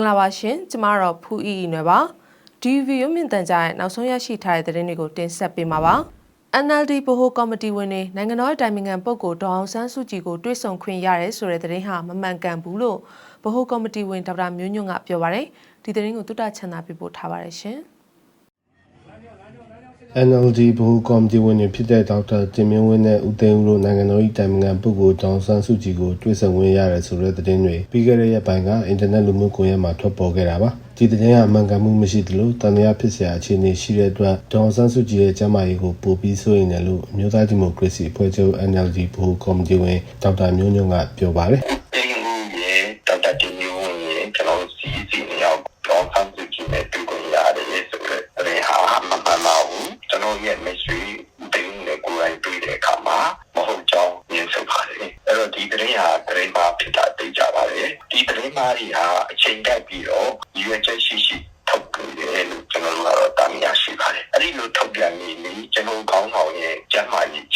င်္ဂလာပါရှင်ကျမတော့ဖူအီအီနွယ်ပါဒီဗီယိုမြင့်တန်ကြားရဲ့နောက်ဆုံးရရှိထားတဲ့သတင်းတွေကိုတင်ဆက်ပေးမှာပါ NLD ဗဟိုကော်မတီဝင်တွေနိုင်ငံတော်တိုင်ပင်ခံပုဂ္ဂိုလ်ဒေါအောင်ဆန်းစုကြည်ကိုတွေ့ဆုံခွင့်ရတယ်ဆိုတဲ့သတင်းဟာမမှန်ကန်ဘူးလို့ဗဟိုကော်မတီဝင်ဒေါက်တာမျိုးညွန့်ကပြောပါတယ်ဒီသတင်းကိုတုတ္တချန်သာပြပို့ထားပါတယ်ရှင် NLD ဘဟုကော်မတီဝင်တွေဖြစ်တဲ့ဒေါက်တာတင်မင်းဝင်းနဲ့ဦးသိန်းဦးတို့နိုင်ငံတော်၏တိုင်ပင်ခံပုဂ္ဂိုလ်တောင်ဆန်းစုကြည်ကိုတွေ့ဆုံဝင်ရတယ်ဆိုတဲ့သတင်းတွေပြီးခဲ့တဲ့ရက်ပိုင်းကအင်တာနက်လူမှုကွန်ရက်မှာထွက်ပေါ်ခဲ့တာပါဒီသတင်းဟာမှန်ကန်မှုမရှိသလိုတန်တရားဖြစ်စရာအခြေအနေရှိတဲ့အတွက်ဒေါန်ဆန်းစုကြည်ရဲ့ကျန်းမာရေးကိုပိုပြီးစိုးရိမ်တယ်လို့အမျိုးသားဒီမိုကရေစီအဖွဲ့ချုပ် NLD ဘဟုကော်မတီဝင်ဒေါက်တာမျိုးညွန့်ကပြောပါတယ် သတင်းဟာသတင်းပါဖြစ်တာသိကြပါတယ်ဒီသတင်းပါးတွေဟာအချိန်တက်ပြီးတော့ရွေးချက်ရှိရှိထုတ်ပြန်တယ်လို့ကျွန်တော်တို့ကတော့တာဝန်ရှိပါတယ်အဲ့ဒီလိုထုတ်ပြန်နေနေကျွန်တော်ကောင်းဆောင်ရဲ့ကျန်းမာရေး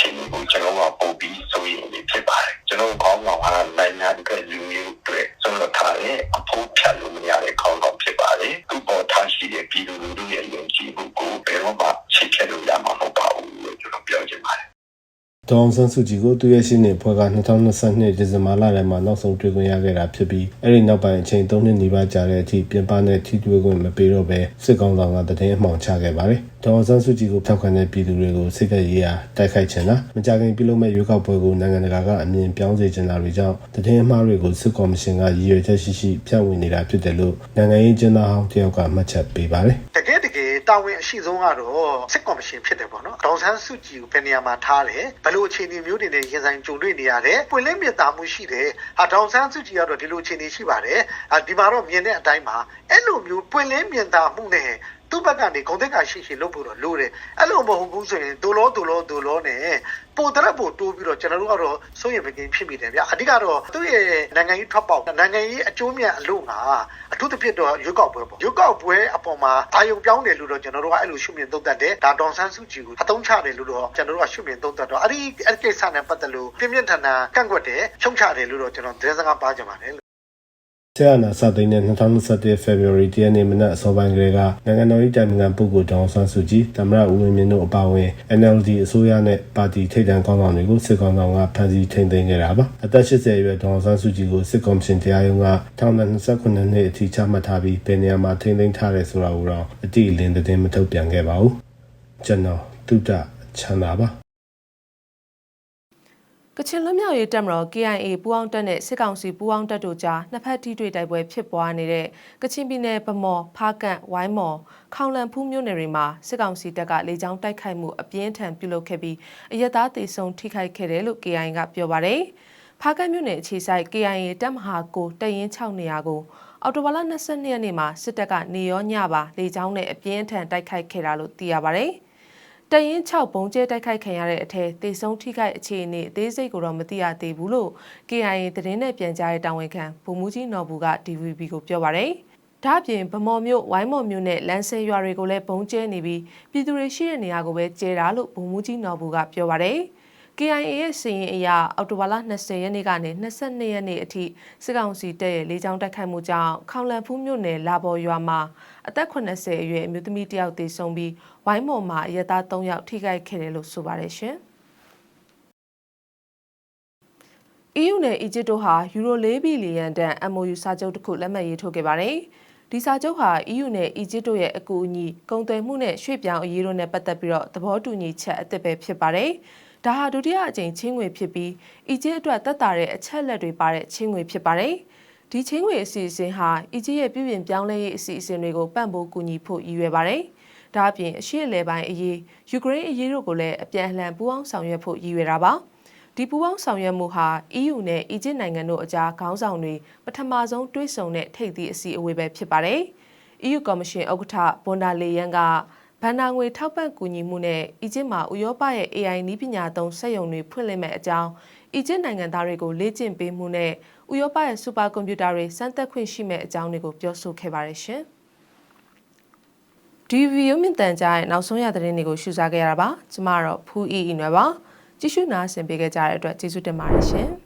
ဒေါန်ဆန်းစုကြည်ကိုသူရဲ့ရှင်းနေဖွဲ့က2022ဒီဇင်ဘာလထဲမှာနောက်ဆုံးတွေ့ခွင့်ရခဲ့တာဖြစ်ပြီးအဲ့ဒီနောက်ပိုင်းအချိန်3နှစ်နီးပါးကြာတဲ့အထိပြင်ပနဲ့ထိတွေ့ခွင့်မပေးတော့ဘဲစစ်ကောင်ဆောင်ကတည်င်းအမှောင်ချခဲ့ပါတယ်။ဒေါန်ဆန်းစုကြည်ကိုထောက်ခံတဲ့ပြည်သူတွေကိုစိတ်သက်ရေးရာတိုက်ခိုက်ချင်တာမကြခင်ပြုလုပ်မဲ့ရွေးကောက်ပွဲကိုနိုင်ငံတကာကအမြင်ပြောင်းစေချင်တာတွေကြောင့်တည်င်းအမှားတွေကိုစစ်ကော်မရှင်ကရည်ရွယ်ချက်ရှိရှိဖြန့်ဝေနေတာဖြစ်တယ်လို့နိုင်ငံရေးကျင်းသားဟောင်းတယောက်ကမှတ်ချက်ပေးပါတယ်။ တကယ်တကယ်တာဝန်အရှိဆုံးကတော့စစ်ကော်မရှင်ဖြစ်တယ်ပေါ့နော်ဒေါန်ဆန်းစုကြည်ကိုဘယ်နေရာမှာထားတယ်ဘယ်လိုအခြေအနေမျိုးတွေနဲ့ရင်ဆိုင်ကြုံတွေ့နေရတယ်ပွင့်လင်းမြင်သာမှုရှိတယ်ဟာဒေါန်ဆန်းစုကြည်ကတော့ဒီလိုအခြေအနေရှိပါတယ်ဟာဒီမှာတော့မြင်တဲ့အတိုင်းမှာအဲ့လိုမျိုးပွင့်လင်းမြင်သာမှုနဲ့သူ့ဘက်ကနေဂုံတိတ်ကရှိရှိလုပ်ဖို့တော့လိုတယ်အဲ့လိုမဟုတ်ဘူးဆိုရင်ဒိုလောဒိုလောဒိုလောနဲ့ပိုတရက်ပိုတိုးပြီးတော့ကျွန်တော်တို့ကတော့စိုးရိမ်မကင်းဖြစ်မိတယ်ဗျအဓိကတော့သူ့ရဲ့နိုင်ငံရေးထွက်ပေါက်နိုင်ငံရေးအကျိုးမြတ်အလို့ငါ အထူးသဖြင့်တော့ရွေးကောက်ပွဲပေါ့ရွေးကောက်ပွဲအပေါ်မှာအာယုံပြောင်းတယ်လို့တော့ကျွန်တော်တို့ကအဲ့လိုရှုမြင်သုံးသပ်တယ်ဒါဒေါန်ဆန်းစုကြည်ကိုအသုံးချတယ်လို့တော့ကျွန်တော်တို့ကရှုမြင်သုံးသပ်တော့အဲ့ဒီအဲ့ဒီကိစ္စနဲ့ပတ်သက်လို့ပြင်းပြင်းထန်ထန်ကန့်ကွက်တယ်ရှုံချတယ်လို့တော့ကျွန်တော်သတင်းစကားပါကြပါတယ် ဆရာနာစသိန်းနဲ့2021 February 10ရက်နေ့မနက်အစောပိုင်းကလေးကနိုင်ငံတော်၏တိုင်ပင်ခံပုဂ္ဂိုလ်ဒေါအောင်ဆန်းစုကြည်တမရဦးဝင်းမြင့်တို့အပါအဝင် NLD အစိုးရနဲ့ပါတီထိပ်တန်းခေါင်းဆောင်တွေကိုစစ်ကောင်ဆောင်ကဖမ်းဆီးထိန်းသိမ်းခဲ့တာပါအသက်80အရွယ်ဒေါအောင်ဆန်းစုကြည်ကိုစစ်ကော်မရှင်တရားရုံးကထောင်ဒဏ်29နှစ်အထိချမှတ်ထားပြီးဘယ်နေရာမှာထိန်းသိမ်းထားတယ်ဆိုတာကိုတော့အတိအလင်းသတင်းမထုတ်ပြန်ခဲ့ပါဘူးကျွန်တော်တုဒ္ဒချမ်းသာပါ ကချင်လွတ်မြောက်ရေးတပ်မတော် KIA ပူးပေါင်းတပ်နဲ့စစ်ကောင်စီပူးပေါင်းတပ်တို့ကြားနှစ်ဖက်ထိတွေ့တိုက်ပွဲဖြစ်ပွားနေတဲ့ကချင်ပြည်နယ်ဗမော်ဖားကန့်ဝိုင်းမော်ခေါင်လန်ဖူးမြို့နယ်တွေမှာစစ်ကောင်စီတပ်ကလေကြောင်းတိုက်ခိုက်မှုအပြင်းထန်ပြုလုပ်ခဲ့ပြီးအရက်သားတေဆုံးထိခိုက်ခဲ့တယ်လို့ KIA ကပြောပါတယ်။ဖားကန့်မြို့နယ်အခြေစိုက် KIA တပ်မဟာကိုတရင်6နေရာကိုအော်တိုဘာလ22ရက်နေ့မှာစစ်တပ်ကနေရောညပါလေကြောင်းနဲ့အပြင်းထန်တိုက်ခိုက်ခဲ့တာလို့သိရပါတယ်။ တရင်6ဘုံကျဲတိုက်ခိုက်ခံရတဲ့အထက်တေဆုံးထိခိုက်အခြေအနေအသေးစိတ်ကိုတော့မသိရသေးဘူးလို့ KIA သတင်းနဲ့ပြန်ကြားရေးတာဝန်ခံဗိုလ်မှူးကြီးနော်ဘူးက DVB ကိုပြောပါရယ်။ဒါ့အပြင်ဗမော်မြို့ဝိုင်းမော်မြို့နဲ့လမ်းဆဲရွာတွေကိုလည်းဘုံကျဲနေပြီးပြည်သူတွေရှိတဲ့နေရာကိုပဲကျဲတာလို့ဗိုလ်မှူးကြီးနော်ဘူးကပြောပါရယ်။ KIA ရဲ့စီရင်အရအော်တိုဘာလ20ရက်နေ့ကနေ22ရက်နေ့အထိစစ်ကောင်စီတပ်ရဲ့လေကြောင်းတိုက်ခိုက်မှုကြောင့်ခေါင်လန်ဖူးမြို့နယ်လာဘော်ရွာမှာအသက်80အရွယ်အမျိုးသမီးတစ်ယောက်သေဆုံးပြီးဝိုင်းမော်မှာအရက်သား3ယောက်ထိခိုက်ခဲ့တယ်လို့ဆိုပါတယ်ရှင်။ EU နဲ့အီဂျစ်တို့ဟာယူရို4ဘီလီယံတန် MOU စာချုပ်တစ်ခုလက်မှတ်ရေးထိုးခဲ့ပါတယ်။ဒီစာချုပ်ဟာ EU နဲ့အီဂျစ်တို့ရဲ့အကူအညီကုန်သွယ်မှုနဲ့ရွှေ့ပြောင်းအရေးတို့နဲ့ပတ်သက်ပြီးတော့သဘောတူညီချက်အသစ်ပဲဖြစ်ပါတယ်။ ဒါဟာဒုတိယအကြိမ်ချင်းငွေဖြစ်ပြီးအီဂျစ်အတွက်သက်သာတဲ့အချက်လက်တွေပါတဲ့ချင်းငွေဖြစ်ပါတယ်။ဒီချင်းငွေအစီအစဉ်ဟာအီဂျစ်ရဲ့ပြည်ပြင်ပြောင်းလဲရေးအစီအစဉ်တွေကိုပံ့ပိုးကူညီဖို့ရည်ရွယ်ပါတယ်။ဒါအပြင်အရှေ့အလယ်ပိုင်းအရေးယူကရိန်းအရေးတို့ကိုလည်းအပြန်အလှန်ပူးပေါင်းဆောင်ရွက်ဖို့ရည်ရွယ်တာပါ။ဒီပူးပေါင်းဆောင်ရွက်မှုဟာ EU နဲ့အီဂျစ်နိုင်ငံတို့အကြားခေါင်းဆောင်တွေပထမဆုံးတွဲဆုံတဲ့ထိပ်သီးအစည်းအဝေးပဲဖြစ်ပါတယ်။ EU ကော်မရှင်ဥက္ကဋ္ဌဘွန်ဒါလေယန်က ဘန်နာငွေထောက်ပံ့ကူညီမှုနဲ့အီဂျစ်မှာဥရောပရဲ့ AI နည်းပညာသုံးစက်ရုံတွေဖွင့်လှစ်မဲ့အကြောင်းအီဂျစ်နိုင်ငံသားတွေကိုလေ့ကျင့်ပေးမှုနဲ့ဥရောပရဲ့စူပါကွန်ပျူတာတွေစမ်းသပ်ခွင့်ရှိမဲ့အကြောင်းတွေကိုပြောဆိုခဲ့ပါတယ်ရှင်။ဒီဗီဒီယိုမြင့်တန်ကြားရဲ့နောက်ဆုံးရသတင်းတွေကိုရှုစားခဲ့ရတာပါ။ကျမတော့ဖူးအီအီနွယ်ပါ။ကြည့်ရှုနားဆင်ပေးကြတဲ့အတွက်ကျေးဇူးတင်ပါတယ်ရှင်။